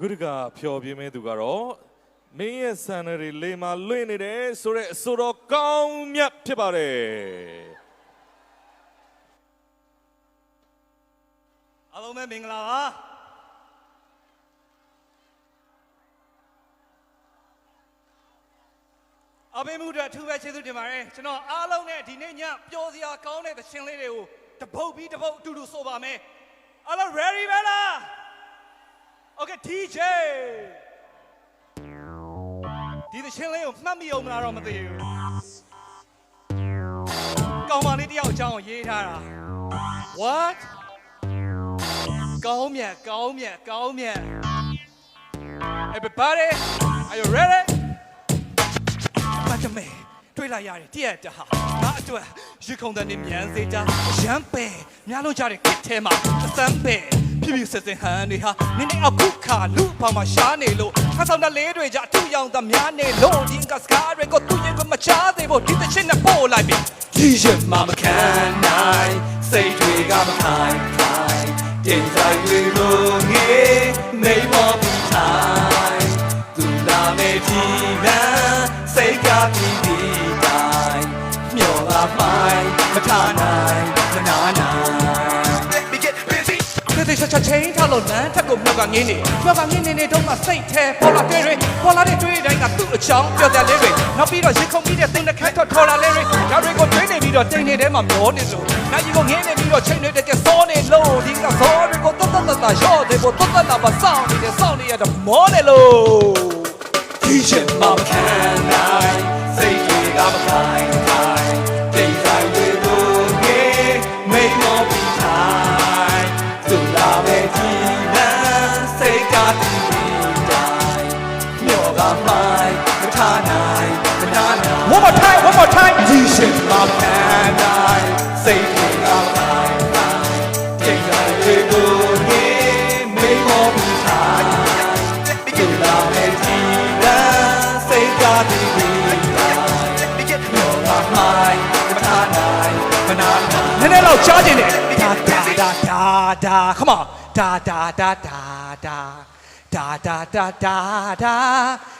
ခုတကဖျော်ပြင်းမဲ့သူကတော့မင်းရဲ့ဆန်ရည်လေးမှာလွင့်နေတယ်ဆိုတော့ဆိုတော့ကောင်းမြတ်ဖြစ်ပါတယ်အားလုံးပဲမင်္ဂလာပါအဘေမှုအတွက်အထူးပဲကျေးဇူးတင်ပါတယ်ကျွန်တော်အားလုံးနဲ့ဒီနေ့ညပျော်စရာကောင်းတဲ့သချင်းလေးတွေကိုတပုတ်ပြီးတပုတ်အတူတူဆိုပါမယ်အားလုံး ready ပဲလား Okay DJ ဒီသချင်းလေးကိုမှတ်မိအောင်မလားတော့မသိဘူးကောင်းပါလေးတယောက်အကြောင်းကိုရေးထားတာ What ကောင်းမြတ်ကောင်းမြတ်ကောင်းမြတ် Everybody are you ready ပတ်တမဲတွေ့လိုက်ရတယ်တည့်ရတဟာငါအတွက်ရေခုံတဲ့နေမြန်စေတာရမ်းပဲများလို့ကြတဲ့ခစ်ထဲမှာအစမ်းပဲဖြ ည်းဖြည်းဆက်စင်ဟန်နေဟာနင်းနေအခုခါလူပေါင်းမှာရှားနေလို့ခါဆောင်တဲ့လေးတွေကြအထူရောင်သများနေလို့ဒီကစကားတွေကိုသူ့ရင်ကမချသေးဘူးဒီတဲ့ချင်းနဲ့ပို့လိုက်ပြီဒီရင်မမခံနိုင်စိတ်တွေကမခိုင်ခိုင်တင်ဆိုင်တွေကို ခေတ္တချက်ချက်ချင်းထားလို့လမ်းထက်ကိုမြောက်ကငင်းနေမြောက်ကငင်းနေနေတော့မှစိတ်ထဲပေါ်လာတဲ့တွေပေါ်လာတဲ့တွေတိုင်းကသူ့အချောင်းပြောတဲ့လေးတွေနောက်ပြီးတော့ရေခုန်ပြီးတဲ့သူနဲ့ခတ်ထွက်ထော်လာလေးတွေဒါတွေကိုတွေးနေပြီးတော့တိမ်နေထဲမှာမျောနေလို့နိုင်ကြီးကိုငင်းနေပြီးတော့ချိန်နေတဲ့ကစောနေလို့ဒီကစောတွေကိုတတ်တတ်တတ်ရော့တယ်ကိုတတ်တတ်တာပါစောင်းနေတဲ့စောင်းနေရတဲ့မောနေလို့ဒီချက်မမခံနိုင်စိတ် One more time, one more time. Vision of Manai, saving of my mind. Take a little game, make more time. Good love and Jesus, say God be with us. You're not Da da da da, come on Da da da da da, da da da da da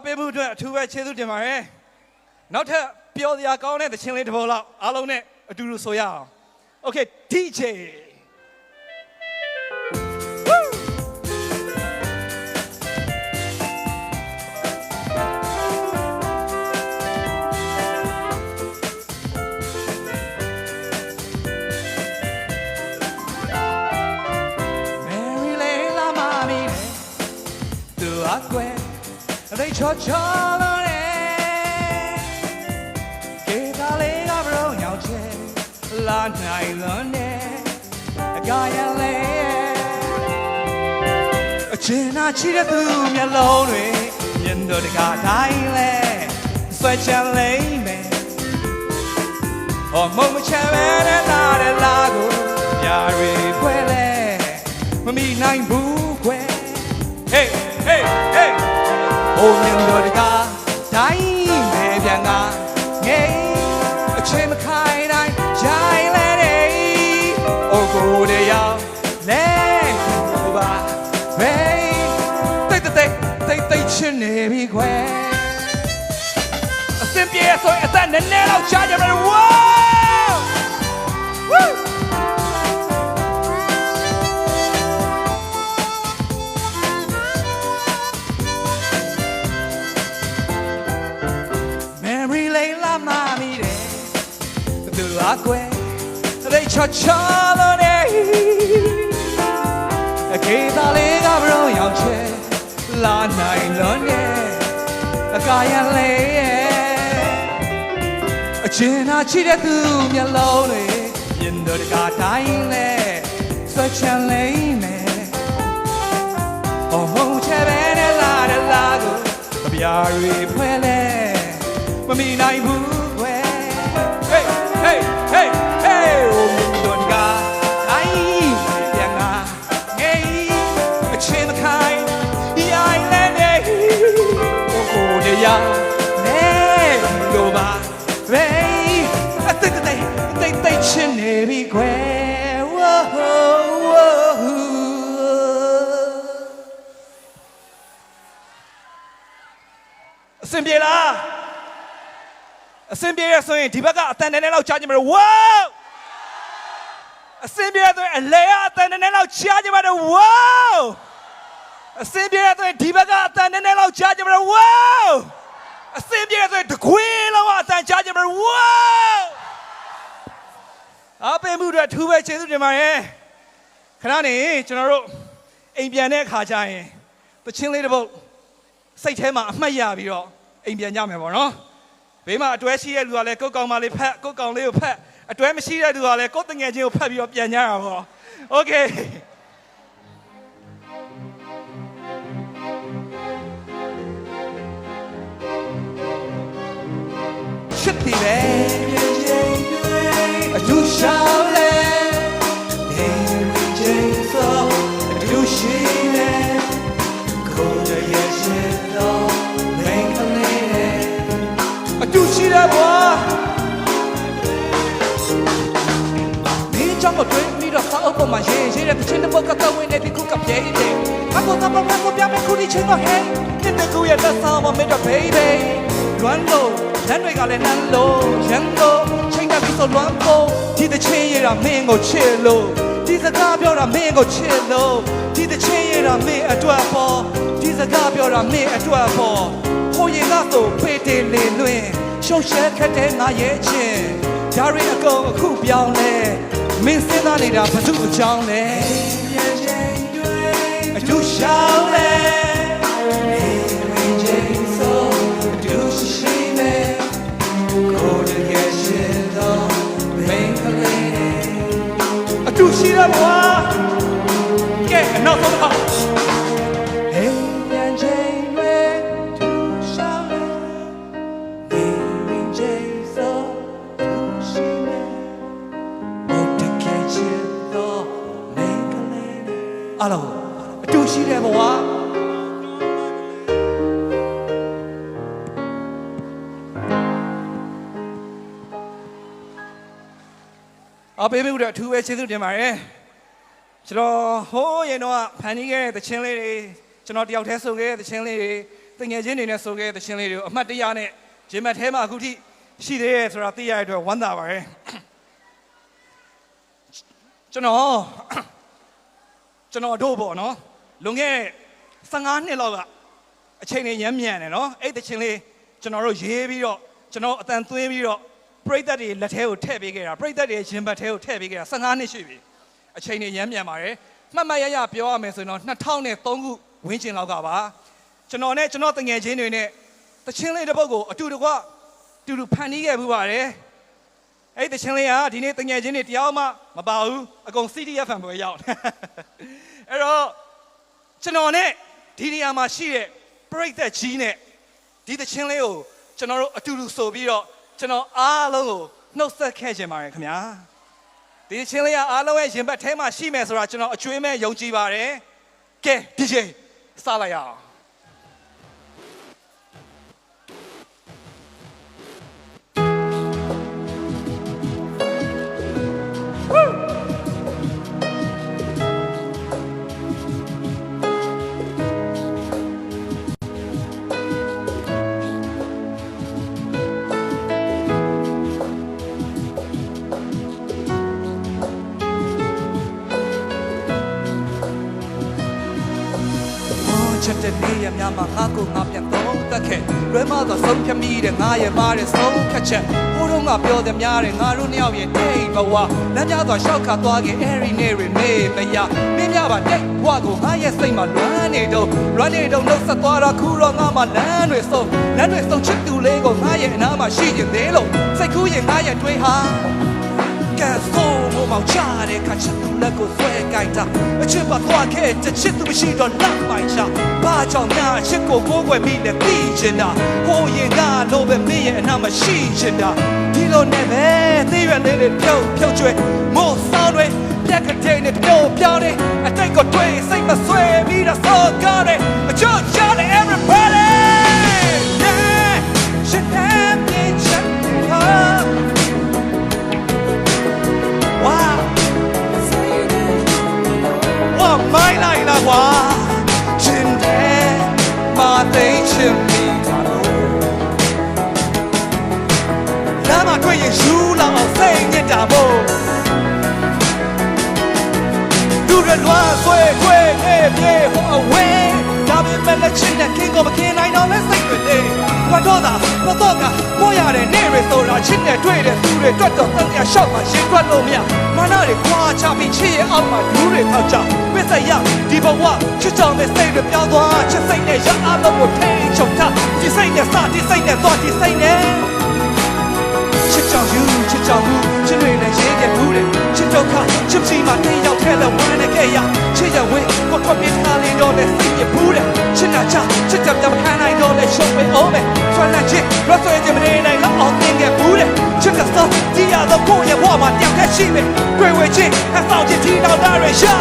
အပေးမှုအတွက်အထူးပဲကျေးဇူးတင်ပါတယ်နောက်ထပ်ပျော်စရာကောင်းတဲ့သချင်းလေးတစ်ပုဒ်လောက်အားလုံးနဲ့အတူတူဆိုရအောင် Okay DJ ချောချောလို့လေကေတာလေးကဘရုံညောင်ချဲလာနိုင်လို့နေအကားရလေအချင်းနာချီတဲ့သူမျက်လုံးတွေမြင်တော့တကားတိုင်းလဲဆွဲချလိမ့်မယ် Oh, mama chavere la de lago, yare kwele, mami nine bu kwe. Hey, အိုမြန်တော်တကားတိုင်းမဲပြန်ကငိမ့်အချိန်မခိုင်းတိုင်းရိုင်းလဲတဲ့အိုကိုတယောက်လဲဘာမဲတိတ်တိတ်တိတ်တိတ်ချင်းနေပြီခွဲအစင်ပြေဆိုရင်အသက်နည်းနည်းတော့ရှားကြပါလေဝါ ချာလို့နေအကေသာလေးကဘရောရောက်ချဲလာနိုင်လို့နေအကာရလေးရဲ့အချင်းနာချစ်တဲ့သူမျက်လုံးတွေမြင်တော့တကတိုင်းလဲဆွဲချမ်းလေးနဲ့ဟောဟောချဲပဲနဲ့လာတလာကိုအပြာတွေဖွဲလဲမမိနိုင်ဘူးွယ် hey hey hey ဖြစ်နေပြီခွဲဝဟဝဟအစင်ပြေလားအစင်ပြေရဆိုရင်ဒီဘက်ကအတန်တန်နဲ့လောက်ချားကြမှာဝေါအစင်ပြေရဆိုရင်အလဲရအတန်တန်နဲ့လောက်ချားကြမှာဝေါအစင်ပြေရဆိုရင်ဒီဘက်ကအတန်တန်နဲ့လောက်ချားကြမှာဝေါအစင်ပြေရဆိုရင်တခွေးလောက်အတန်ချားကြမှာဝေါ အပေမှုတွေထူးပဲကျေးဇူးတင်ပါတယ်ခဏနေကျွန်တော်တို့အိမ်ပြန်တဲ့အခါကျရင်တချင်းလေးတစ်ပုတ်စိတ်ထဲမှာအမှတ်ရပြီးတော့အိမ်ပြန်ကြမယ်ပေါ့နော် ဘေးမှာအတွဲရှိတဲ့လူကလည်းကိုယ့်ကောင်မလေးဖက်ကိုယ့်ကောင်လေးကိုဖက်အတွဲမရှိတဲ့လူကလည်းကိုယ့်တငယ်ချင်းကိုဖက်ပြီးတော့ပြန်ကြတာပေါ့โอเค ပြမယ်ခုဒီချင်းတော့ဟဲ့တဲ့တဲ့ကူရဲ့လက်ဆောင်မမေ့တော့ baby လွမ်းလို့လမ်းတွေကလည်းနှမ်းလို့ရန်လို့ချိန်ကပြီးဆိုလွမ်းဖို့ဒီတချင်းရတာမင်းကိုချစ်လို့ဒီစကားပြောတာမင်းကိုချစ်လို့ဒီတချင်းရတာမင်းအတွက်ပေါ်ဒီစကားပြောတာမင်းအတွက်ပေါ်ဟိုရင်ကဆိုဖေးတယ်လေလွင်ရှုပ်ရှဲခက်တဲ့ငါရဲ့ချင်းဒါရီအကုန်အခုပြောင်းလဲမင်းစဉ်းစားနေတာဘာလို့အကြောင်းလဲအတူရှော အလုံးအတူရှိတယ်ဘဝအပေးပေးဦးတော့အထူးပဲကျေးဇူးတင်ပါတယ်ကျွန်တော်ဟိုးရင်တော့ဖန်တီးခဲ့တဲ့သချင်းလေးတွေကျွန်တော်တယောက်တည်းဆိုခဲ့တဲ့သချင်းလေးတွေတငယ်ချင်းတွေနဲ့ဆိုခဲ့တဲ့သချင်းလေးတွေကိုအမှတ်တရနဲ့ဂျင်မတ်ထဲမှာအခုထိရှိသေးတယ်ဆိုတာသိရတဲ့အတွက်ဝမ်းသာပါတယ်ကျွန်တော် ကျွန်တော်တို့ပေါ့နော်လွန်ခဲ့တဲ့15နှစ်လောက်ကအချိန်တွေရမ်းမြန်တယ်နော်အဲ့သချင်းလေးကျွန်တော်တို့ရေးပြီးတော့ကျွန်တော်အတန်သွင်းပြီးတော့ပြိသက်တွေလက်ထဲကိုထည့်ပေးခဲ့တာပြိသက်တွေရင်ဘတ်ထဲကိုထည့်ပေးခဲ့တာ15နှစ်ရှိပြီအချိန်တွေရမ်းမြန်ပါတယ်မှတ်မှတ်ရရပြောရမယ်ဆိုရင်တော့2003ခုဝင်းကျင်လောက်ကပါကျွန်တော်နဲ့ကျွန်တော်တငယ်ချင်းတွေနဲ့သချင်းလေးတစ်ပုဒ်ကိုအတူတကွတူတူဖန်တီးခဲ့မှုပါတယ် အဲ့ဒီသချင်းလေးကဒီနေ့တငယ်ချင်းတွေတယောက်မှမပါဘူးအကုန် CDF ပဲရောက်တယ်အဲ့တော့ကျွန်တော်နဲ့ဒီနေရာမှာရှိတဲ့ပြိသက်ကြီးနဲ့ဒီသချင်းလေးကိုကျွန်တော်တို့အတူတူဆိုပြီးတော့ကျွန်တော်အားလုံးကိုနှုတ်ဆက်ခဲ့ခြင်းပါတယ်ခင်ဗျာဒီသချင်းလေးကအားလုံးရဲ့ရင်ဘတ်ထဲမှာရှိမယ်ဆိုတာကျွန်တော်အကျွေးမဲ့ယုံကြည်ပါတယ်ကဲ DJ စလိုက်ရအောင် နေရများမှာငါကိုငါပြန်သုံးသက်ခဲ့လွဲမသောဆုံးဖြတ်မိတဲ့ငါရဲ့ပါတဲ့ဆုံးဖြတ်ချက်ဟိုတော့ငါပြောတဲ့များတဲ့ငါတို့နှစ်ယောက်ရဲ့တိတ်ဘဝလမ်းများစွာရှောက်ခါသွားခဲ့အဲ့ဒီနေရနေမရမင်းများပါတိတ်ဘဝကိုငါရဲ့စိတ်မှာလွမ်းနေတော့လွမ်းနေတော့နှုတ်ဆက်သွားတာခုတော့ငါမှလမ်းတွေဆုံးလမ်းတွေဆုံးချစ်သူလေးကိုငါရဲ့အနားမှာရှိနေသေးလို့စိတ်ကူးရင်ငါရဲ့တွေးဟာကဲဆိုးမို့မောင်ချတဲ့ခါချစ်သူ လက်ကိုဆွဲကြိုက်တာအချစ်ပါသွားခဲ့တဲ့ချစ်သူမရှိတော့လက်ပိုင်ချဘာကြောင့်များအချစ်ကိုကိုးကွယ်ပြီးလဲသိချင်တာဟိုရင်ကလို့ပဲမင်းရဲ့အနာမရှိချင်တာဒီလိုနဲ့ပဲသိရလေးလေးပြုတ်ပြုတ်ကျွဲမို့ဆောင်းတွေပြက်ကတဲ့နဲ့ပြုတ်ပြောင်းနေအတိတ်ကိုတွေးစိတ်မဆွဲပြီးတော့စောကားတယ်အချောချ ရှင်ဒီကလို့လမ်းမှာတွေ့ရင်ယူလာအောင်စိတ်ညစ်တာမို့သူရလွားဆွဲခွဲနေပြေဟိုအဝဲဒါပေမဲ့လက်ချင်တဲ့ကင်းကိုမကင်းနိုင်တော့လဲစိတ်တွေနေ ဘတ်တော့တာဘတ်တော့ကပေါ်ရတဲ့နေရဆိုတာချစ်နဲ့တွေ့တဲ့သူတွေတွတ်တော့တန်ရရှောက်မှရင်တွက်လို့မရမာနတွေခွာချပြီးချစ်ရဲ့အောက်မှာဒူးတွေထောက်ချပစ္စယဒီဘဝချစ်ကြောင်တဲ့စိတ်တွေပြောင်းသွားချစ်စိတ်နဲ့ရအားလုံးကိုထိန်ချုပ်ထားဒီစိတ်နဲ့စဒီစိတ်နဲ့သွားဒီစိတ်နဲ့ချစ်ကြောင်ယူချစ်ကြောင်မှုချစ်တွေနဲ့ရေးခဲ့ဘူးတယ် ချစ်ဒုက္ခချစ်စီမှာတင်းရောက်ထဲလဲဝင်နေခဲ့ရချစ်ရဝဲကိုထွက်ပြေးထားလေတော့လဲစိတ်ရဘူးတယ်ချစ်တာချချစ်တယ်တမခံနိုင်တော့လဲရှုံးပဲအောင်ပဲဆွမ်းလန်းချစ်ရဆွဲခြင်းမနေနိုင်တော့အောင်တင်ခဲ့ဘူးတယ်ချစ်ကစောဒီရတော့ကိုယ့်ရဲ့ဘဝမှာတယောက်တည်းရှိမယ်တွေ့ဝဲချင်းအဆောင်ချင်းဒီနောက်သားတွေရှာ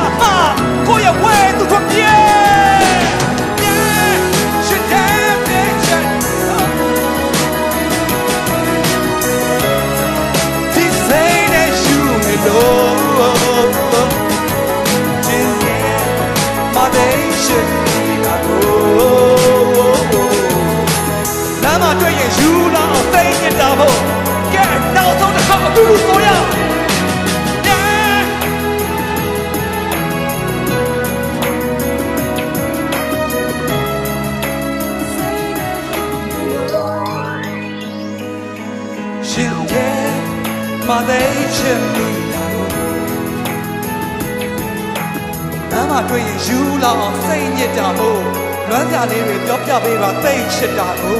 တွေ့ရင်ယူလာအောင်စိတ်ညစ်တာမို့လွမ်းကြလေးတွေပြောပြပေးပါသိချစ်တာကို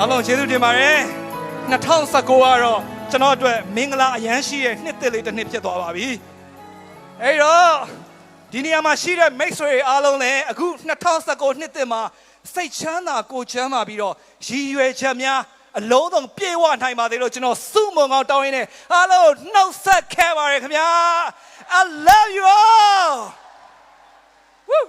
အားလုံးကျေးဇူးတင်ပါတယ်2019ကတော့ကျွန်တော်အတွက်မင်္ဂလာအရန်ရှိတဲ့နှစ်သက်လေးတစ်နှစ်ဖြစ်သွားပါပြီအဲ့တော့ ဒီနေရာမှာရှိတဲ့မိတ်ဆွေတွေအားလုံးလည်းအခု2019နှစ်သက်မှာစိတ်ချမ်းသာကိုယ်ချမ်းသာပြီးတော့ရည်ရွယ်ချက်များအလုံးစုံပြေဝနိုင်ပါသေးလို့ကျွန်တော်စုမုံကောင်းတောင်းရင်းနဲ့အားလုံးနှုတ်ဆက်ခဲ့ပါတယ်ခင်ဗျာ I love you all Woo